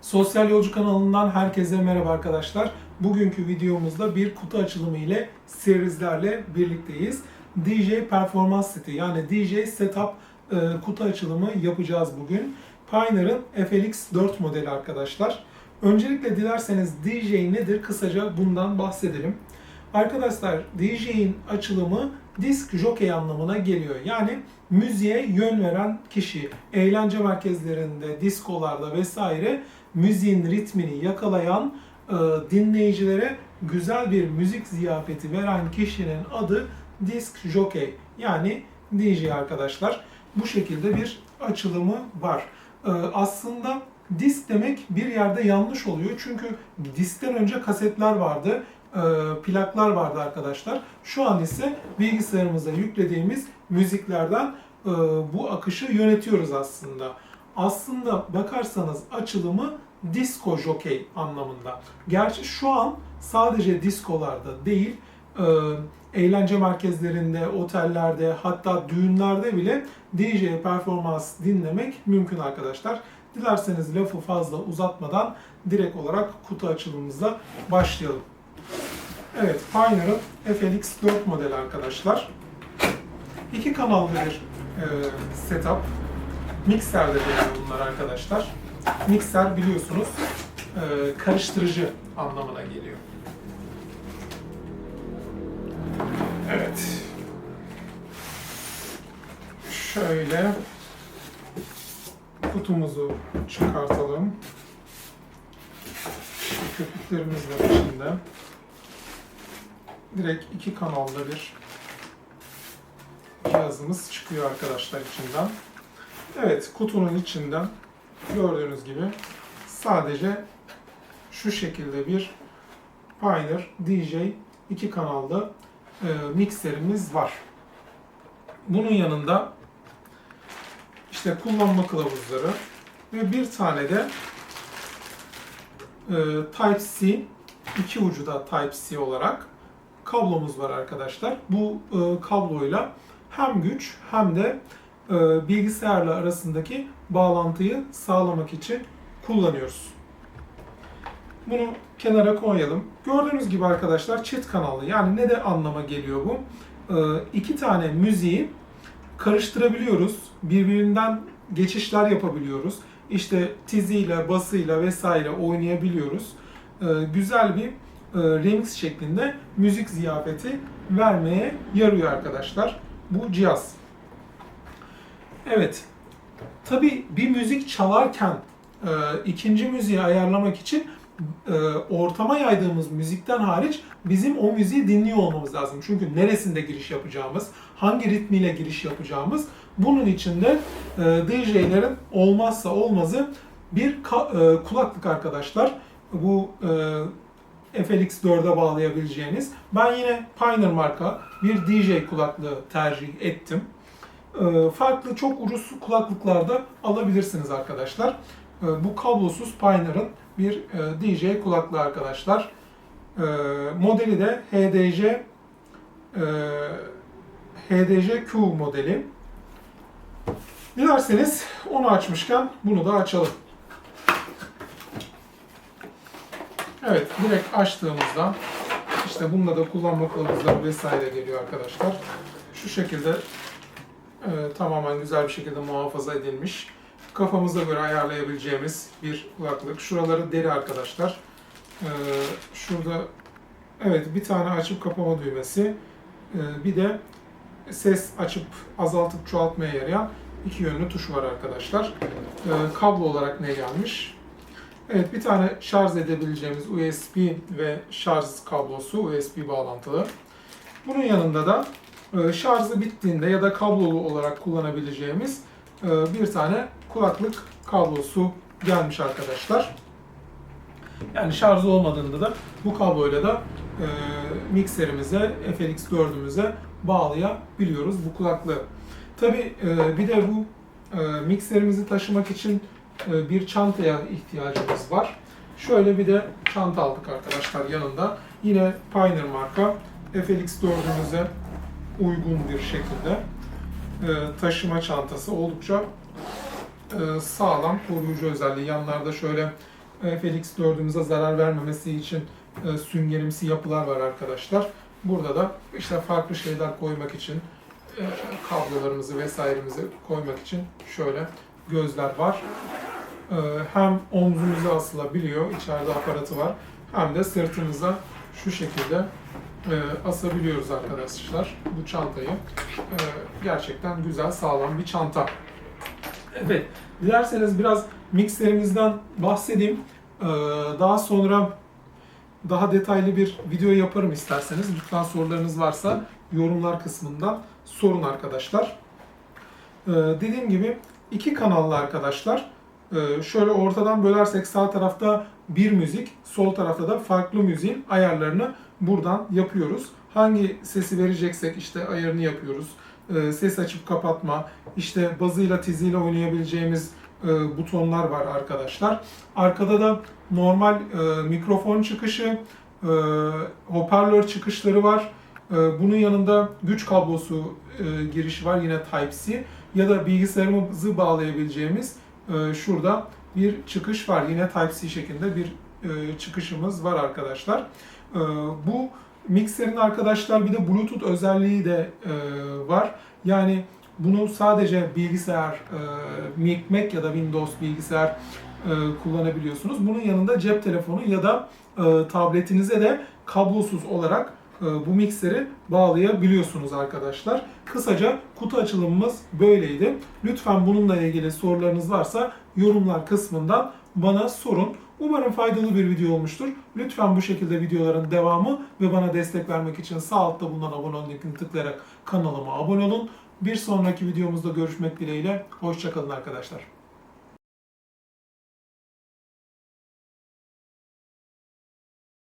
Sosyal Yolcu kanalından herkese merhaba arkadaşlar. Bugünkü videomuzda bir kutu açılımı ile serizlerle birlikteyiz. DJ Performans Seti yani DJ Setup e, kutu açılımı yapacağız bugün. Pioneer'ın FLX 4 modeli arkadaşlar. Öncelikle dilerseniz DJ nedir kısaca bundan bahsedelim. Arkadaşlar DJ'in açılımı disk jockey anlamına geliyor. Yani müziğe yön veren kişi, eğlence merkezlerinde, diskolarda vesaire müziğin ritmini yakalayan e, dinleyicilere güzel bir müzik ziyafeti veren kişinin adı disk jockey yani DJ arkadaşlar. Bu şekilde bir açılımı var. E, aslında disk demek bir yerde yanlış oluyor çünkü diskten önce kasetler vardı e, plaklar vardı arkadaşlar. Şu an ise bilgisayarımıza yüklediğimiz müziklerden e, bu akışı yönetiyoruz aslında. Aslında bakarsanız açılımı disco jockey anlamında. Gerçi şu an sadece diskolarda değil, e, eğlence merkezlerinde, otellerde, hatta düğünlerde bile DJ performans dinlemek mümkün arkadaşlar. Dilerseniz lafı fazla uzatmadan direkt olarak kutu açılımımıza başlayalım. Evet, Pioneer'ın FLX 4 modeli arkadaşlar. İki kanallı bir e, setup. Mikser de deniyor bunlar arkadaşlar. Mikser biliyorsunuz e, karıştırıcı anlamına geliyor. Evet. Şöyle kutumuzu çıkartalım. Köpüklerimiz var içinde direkt iki kanallı bir cihazımız çıkıyor arkadaşlar içinden. Evet kutunun içinden gördüğünüz gibi sadece şu şekilde bir Pioneer DJ iki kanallı e, mikserimiz var. Bunun yanında işte kullanma kılavuzları ve bir tane de e, Type-C iki ucu da Type-C olarak kablomuz var arkadaşlar. Bu e, kabloyla hem güç hem de bilgisayarla arasındaki bağlantıyı sağlamak için kullanıyoruz. Bunu kenara koyalım. Gördüğünüz gibi arkadaşlar çift kanallı. Yani ne de anlama geliyor bu? E, iki tane müziği karıştırabiliyoruz. Birbirinden geçişler yapabiliyoruz. İşte tiziyle, basıyla vesaire oynayabiliyoruz. E, güzel bir e, remix şeklinde müzik ziyafeti vermeye yarıyor arkadaşlar bu cihaz. Evet. Tabi bir müzik çalarken e, ikinci müziği ayarlamak için e, ortama yaydığımız müzikten hariç bizim o müziği dinliyor olmamız lazım. Çünkü neresinde giriş yapacağımız, hangi ritmiyle giriş yapacağımız bunun için de e, DJ'lerin olmazsa olmazı bir ka- e, kulaklık arkadaşlar. Bu e, FLX 4'e bağlayabileceğiniz. Ben yine Pioneer marka bir DJ kulaklığı tercih ettim. Ee, Farklı çok ucuz kulaklıklarda alabilirsiniz arkadaşlar. Ee, Bu kablosuz Pioneer'ın bir e, DJ kulaklığı arkadaşlar. Ee, Modeli de HDJ e, HDJ Q modeli. Dilerseniz onu açmışken bunu da açalım. Evet, direkt açtığımızda işte bunda da kullanma kılavuzları vesaire geliyor arkadaşlar. Şu şekilde e, tamamen güzel bir şekilde muhafaza edilmiş. Kafamıza göre ayarlayabileceğimiz bir kulaklık. Şuraları deri arkadaşlar. E, şurada evet bir tane açıp kapama düğmesi. E, bir de ses açıp azaltıp çoğaltmaya yarayan iki yönlü tuş var arkadaşlar. E, kablo olarak ne gelmiş? Evet bir tane şarj edebileceğimiz USB ve şarj kablosu USB bağlantılı. Bunun yanında da şarjı bittiğinde ya da kablolu olarak kullanabileceğimiz e, bir tane kulaklık kablosu gelmiş arkadaşlar. Yani şarjı olmadığında da bu kabloyla da e, mikserimize, FLX 4'ümüze bağlayabiliyoruz bu kulaklığı. Tabi bir de bu mikserimizi taşımak için e, bir çantaya ihtiyacımız var. Şöyle bir de çanta aldık arkadaşlar yanında. Yine Pioneer marka FLX 4'ümüze uygun bir şekilde e, taşıma çantası oldukça e, sağlam koruyucu özelliği. Yanlarda şöyle FLX 4'ümüze zarar vermemesi için e, süngerimsi yapılar var arkadaşlar. Burada da işte farklı şeyler koymak için e, kablolarımızı vesairemizi koymak için şöyle gözler var. E, hem omzumuza asılabiliyor, içeride aparatı var. Hem de sırtımıza şu şekilde e, asabiliyoruz arkadaşlar bu çantayı. E, gerçekten güzel, sağlam bir çanta. Evet, dilerseniz biraz mikserimizden bahsedeyim. E, daha sonra daha detaylı bir video yaparım isterseniz. Lütfen sorularınız varsa yorumlar kısmından sorun arkadaşlar. Ee, dediğim gibi iki kanallı arkadaşlar. Ee, şöyle ortadan bölersek sağ tarafta bir müzik, sol tarafta da farklı müziğin ayarlarını buradan yapıyoruz. Hangi sesi vereceksek işte ayarını yapıyoruz. Ee, ses açıp kapatma, işte bazıyla tiziyle oynayabileceğimiz e, butonlar var arkadaşlar. Arkada da normal e, mikrofon çıkışı, e, hoparlör çıkışları var. Bunun yanında güç kablosu girişi var yine Type-C ya da bilgisayarımızı bağlayabileceğimiz e, şurada bir çıkış var. Yine Type-C şeklinde bir e, çıkışımız var arkadaşlar. E, bu mikserin arkadaşlar bir de Bluetooth özelliği de e, var. Yani bunu sadece bilgisayar, e, Mac ya da Windows bilgisayar kullanabiliyorsunuz. Bunun yanında cep telefonu ya da tabletinize de kablosuz olarak bu mikseri bağlayabiliyorsunuz arkadaşlar. Kısaca kutu açılımımız böyleydi. Lütfen bununla ilgili sorularınız varsa yorumlar kısmından bana sorun. Umarım faydalı bir video olmuştur. Lütfen bu şekilde videoların devamı ve bana destek vermek için sağ altta bulunan abone linkini tıklayarak kanalıma abone olun. Bir sonraki videomuzda görüşmek dileğiyle. Hoşçakalın arkadaşlar.